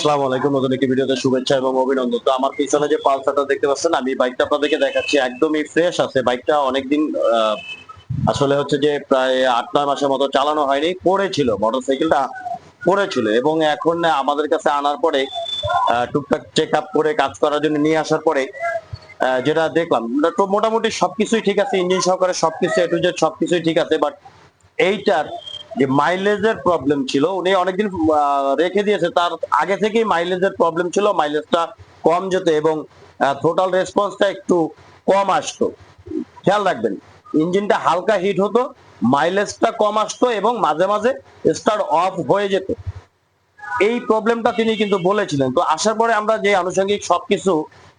আসসালামু আলাইকুম। নতুন একটি ভিডিওতে শুভেচ্ছা এবং অভিনন্দন। তো আমার পিছনে যে দেখতে পাচ্ছেন, আমি বাইকটা আপনাদেরকে দেখাচ্ছি। একদমই ফ্রেশ আছে। বাইকটা অনেকদিন আসলে হচ্ছে যে প্রায় আট, নয় মাসের মতো চালানো হয়নি। পড়েছিল, মোটরসাইকেলটা পড়েছিল এবং এখন আমাদের কাছে আনার পরে টুকটাক চেক আপ করে কাজ করার জন্য নিয়ে আসার পরে যেটা দেখলাম মোটামুটি সবকিছুই ঠিক আছে, ইঞ্জিন সহকারে সবকিছু এ জেড সবকিছুই ঠিক আছে বাট এইটার যে মাইলেজের প্রবলেম ছিল, উনি অনেকদিন রেখে দিয়েছে। তার আগে থেকেই মাইলেজের প্রবলেম ছিল মাইলেজটা কম যেত এবং টোটাল রেসপন্সটা একটু কম আসতো। খেয়াল রাখবেন ইঞ্জিনটা হালকা হিট হতো মাইলেজটা কম আসতো এবং মাঝে মাঝে স্টার্ট অফ হয়ে যেত। এই প্রবলেমটা তিনি কিন্তু বলেছিলেন। তো আসার পরে আমরা যে আনুষঙ্গিক সবকিছু,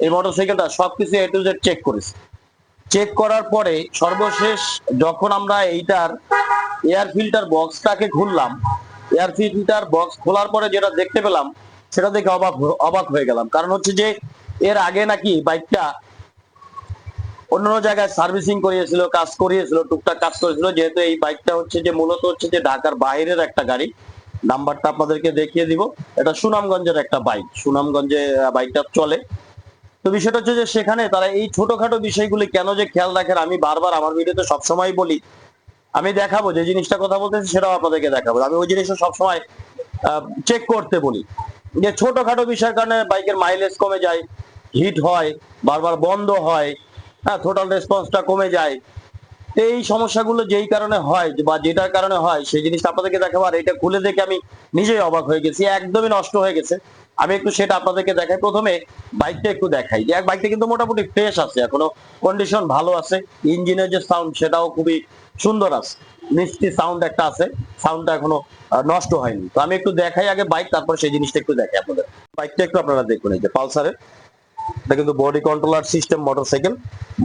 এই মোটরসাইকেলটা সবকিছু এ টু জেড চেক করেছি। চেক করার পরে সর্বশেষ যখন আমরা এইটার এয়ার ফিল্টার বক্সটাকে খুললাম। এয়ার ফিল্টার বক্স খোলার পরে যেটা দেখতে পেলাম, সেটা দেখে অবাক অবাক হয়ে গেলাম। কারণ হচ্ছে যে, এর আগে নাকি বাইকটা অন্যান্য জায়গায় সার্ভিসিং করিয়েছিল, কাজ করিয়েছিল, টুকটাক কাজ করেছিল। যেহেতু এই বাইকটা হচ্ছে যে, মূলত হচ্ছে যে, ঢাকার বাইরের একটা গাড়ি। নাম্বারটা আপনাদেরকে দেখিয়ে দিব। এটা সুনামগঞ্জের একটা বাইক। সুনামগঞ্জে বাইকটা চলে। তো বিষয়টা হচ্ছে যে, সেখানে তারা এই ছোটখাটো বিষয়গুলি কেন যে খেয়াল রাখেন, আমি বারবার আমার ভিডিওতে সবসময় বলি আমি দেখাবো, যে জিনিসটা কথা বলতেছি সেটাও আপনাদেরকে দেখাবো। আমি ওই জিনিসটা সবসময় চেক করতে বলি। যে ছোটখাটো বিষয়ের কারণে বাইকের মাইলেজ কমে যায় হিট হয়, বারবার বন্ধ হয় হ্যাঁ টোটাল রেসপন্সটা কমে যায়। এই সমস্যাগুলো যেই কারণে হয়, বা যেটার কারণে হয়, সেই জিনিসটা আপনাদেরকে দেখাবো। আর এটা খুলে দেখে আমি নিজেই অবাক হয়ে গেছি, একদমই নষ্ট হয়ে গেছে। আমি একটু সেটা আপনাদেরকে দেখাই। প্রথমে বাইকটা একটু দেখাই। যে এক বাইকটা কিন্তু মোটামুটি ফ্রেশ আছে, এখনও কন্ডিশন ভালো আছে। ইঞ্জিনের যে সাউন্ড সেটাও খুবই সুন্দর আছে। মিষ্টি সাউন্ড একটা আছে সাউন্ডটা এখনও নষ্ট হয়নি। তো আমি একটু দেখাই আগে বাইক তারপর সেই জিনিসটা একটু দেখাই আপনাদের। বাইকটা একটু আপনারা দেখুন এই যে পালসারের এটা কিন্তু বডি কন্ট্রোলার সিস্টেম মোটরসাইকেল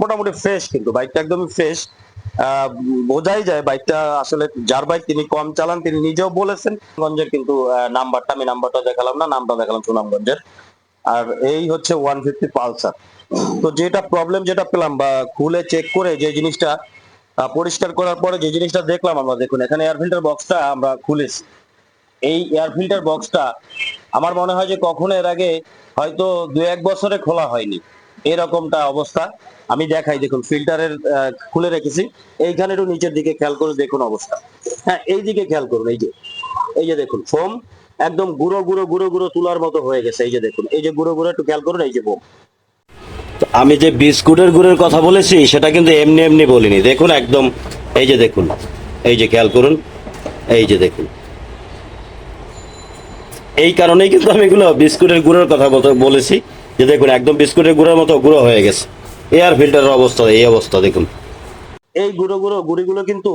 মোটামুটি ফ্রেশ কিন্তু বাইকটা একদমই ফ্রেশ বোঝাই যায় বাইকটা আসলে যার বাইক তিনি কম চালান, তিনি নিজেও বলেছেন। গঞ্জের কিন্তু নাম্বারটা আমি নাম্বারটা দেখালাম না, নামটা দেখালাম সুনামগঞ্জের। আর এই হচ্ছে ওয়ান ফিফটি পালসার তো যেটা প্রবলেম যেটা পেলাম, বা খুলে চেক করে যে জিনিসটা পরিষ্কার করার পরে যে জিনিসটা দেখলাম আমরা, দেখুন, এখানে এয়ার ফিল্টার বক্সটা আমরা খুলেছি। এই এয়ার ফিল্টার বক্সটা আমার মনে হয় যে কখনো এর আগে হয়তো দু এক বছরে খোলা হয়নি। এরকমটা অবস্থা। আমি দেখাই, দেখুন ফিল্টারের খুলে রেখেছি। এইখানে একটু নিচের দিকে খেয়াল করে দেখুন অবস্থা। হ্যাঁ এই দিকে খেয়াল করুন, এই যে এই যে দেখুন ফোম একদম গুঁড়ো গুঁড়ো গুঁড়ো গুঁড়ো তুলার মতো হয়ে গেছে। এই যে দেখুন, এই যে গুঁড়ো গুঁড়ো একটু খেয়াল করুন, এই যে ফোম আমি যে বিস্কুটের গুড়ের কথা বলেছি, সেটা কিন্তু এমনি এমনি বলিনি। দেখুন একদম, এই যে দেখুন, এই যে খেয়াল করুন, এই যে দেখুন। এই কারণেই কিন্তু আমি এগুলো বিস্কুটের গুড়ের কথা বলেছি, যে দেখুন, একদম বিস্কুটের গুড়ের মতো গুঁড়ো হয়ে গেছে। এয়ার ফিল্টারের অবস্থা, এই অবস্থা, দেখুন। এই গুঁড়ো গুঁড়ো গুড়িগুলো কিন্তু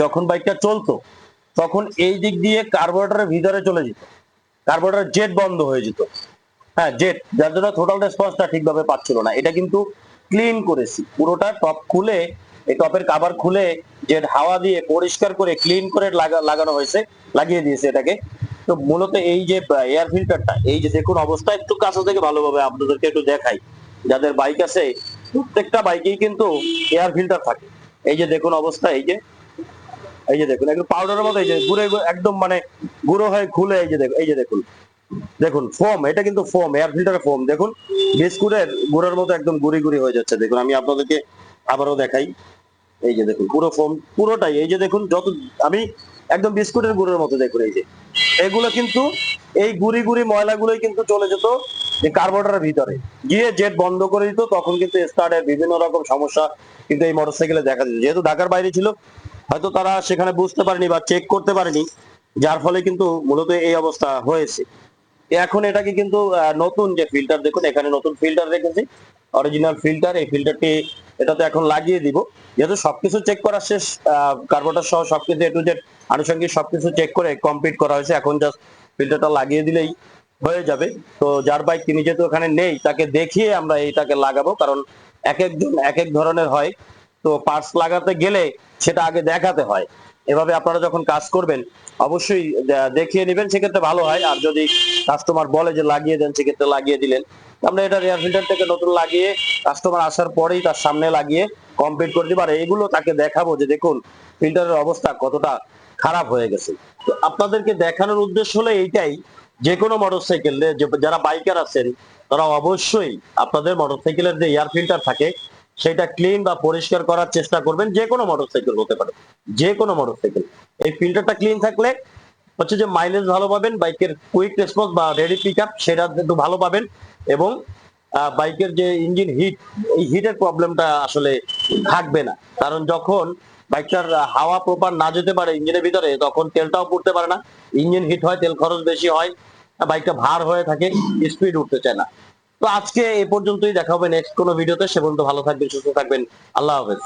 যখন বাইকটা চলতো, তখন এই দিক দিয়ে কার্বোরেটরের ভিতরে চলে যেত। কার্বোরেটর জেট বন্ধ হয়ে যেত। হ্যাঁ জেট, যার জন্য টোটাল রেসপন্সটা ঠিকভাবে পাচ্ছিল না। এটা কিন্তু ক্লিন করেছি। পুরোটা টপ খুলে, এই টপের কাভার খুলে, জেট হাওয়া দিয়ে পরিষ্কার করে ক্লিন করে লাগানো হয়েছে, লাগিয়ে দিয়েছে এটাকে। তো মূলত এই যে এয়ার ফিল্টারটা এই যে দেখুন অবস্থা, একটু কাছে থেকে ভালোভাবে আপনাদেরকে একটু দেখাই। যাদের বাইক আছে, প্রত্যেকটা বাইকেই কিন্তু এয়ার ফিল্টার থাকে। এই যে দেখুন অবস্থা, এই যে এই যে দেখুন একটু পাউডারের মতো, এই যে গুঁড়ো, একদম মানে গুঁড়ো হয়ে খুলে, এই যে দেখুন, এই যে দেখুন। দেখুন ফোম এটা কিন্তু ফোম এয়ার ফিল্টারের ফোম দেখুন, বিস্কুটের গুঁড়োর মতো একদম গুড়ি গুড়ি হয়ে যাচ্ছে। দেখুন, আমি আপনাদেরকে আবারও দেখাই। এই যে দেখুন, পুরো ফোম পুরোটাই। এই যে দেখুন, যত, আমি একদম বিস্কুটের গুঁড়োর মতো দেখুন, এই যে। এগুলো কিন্তু, এই গুড়ি গুড়ি ময়লাগুলোই কিন্তু চলে যেত যে কার্বোরেটরের ভিতরে। গিয়ে জেট বন্ধ করে দিত, তখন কিন্তু স্টার্টের বিভিন্ন রকম সমস্যা কিন্তু এই মোটরসাইকেলে দেখা দিত যেহেতু ঢাকার বাইরে ছিল, হয়তো তারা সেখানে বুঝতে পারেনি বা চেক করতে পারেনি, যার ফলে কিন্তু মূলত এই অবস্থা হয়েছে। এখন এটাকে কিন্তু নতুন যে ফিল্টার দেখুন, এখানে নতুন ফিল্টার রেখেছি। অরিজিনাল ফিল্টার এই ফিল্টারটি এটাতে এখন লাগিয়ে দিব। যেহেতু সবকিছু চেক করা শেষ কার্বোটার সহ সবকিছু এ জেড আনুষঙ্গিক সবকিছু চেক করে কমপ্লিট করা হয়েছে। এখন জাস্ট ফিল্টারটা লাগিয়ে দিলেই হয়ে যাবে। তো যার বাইক তিনি যেহেতু ওখানে নেই, তাকে দেখিয়ে আমরা এইটাকে লাগাবো। কারণ এক একজন, এক এক ধরনের হয়। তো পার্টস লাগাতে গেলে সেটা আগে দেখাতে হয়। এভাবে আপনারা যখন কাজ করবেন, অবশ্যই দেখিয়ে নেবেন, সেক্ষেত্রে ভালো হয়। আর যদি কাস্টমার বলে যে লাগিয়ে দেন, সেক্ষেত্রে লাগিয়ে দিলেন। আমরা এটা এয়ার ফিল্টার থেকে নতুন লাগিয়ে কাস্টমার আসার পরেই তার সামনে লাগিয়ে কমপ্লিট করে দিব। আর এগুলো তাকে দেখাবো যে, দেখুন ফিল্টারের অবস্থা কতটা খারাপ হয়ে গেছে। তো আপনাদেরকে দেখানোর উদ্দেশ্য হলো এইটাই, যে কোনো মোটরসাইকেল যারা বাইকার আছেন, তারা অবশ্যই আপনাদের মোটরসাইকেলের যে এয়ার ফিল্টার থাকে সেটা ক্লিন বা পরিষ্কার করার চেষ্টা করবেন, যে কোনো মোটরসাইকেল হতে পারে, যে কোনো মোটরসাইকেল এই ফিল্টারটা ক্লিন থাকলে হচ্ছে যে মাইলেজ ভালো পাবেন বাইকের কুইক রেসপন্স বা রেডি পিক আপ সেটা একটু ভালো পাবেন এবং বাইকের যে ইঞ্জিন হিট এই হিটের প্রবলেমটা আসলে থাকবে না। কারণ যখন বাইকটার হাওয়া প্রপার না যেতে পারে ইঞ্জিনের ভিতরে, তখন তেলটাও পড়তে পারে না। ইঞ্জিন হিট হয়, তেল খরচ বেশি হয় বাইকটা ভার হয়ে থাকে স্পিড উঠতে চায় না। তো আজকে এ পর্যন্তই দেখা হবে নেক্সট কোনো ভিডিওতে সে পর্যন্ত ভালো থাকবেন, সুস্থ থাকবেন। আল্লাহ হাফেজ।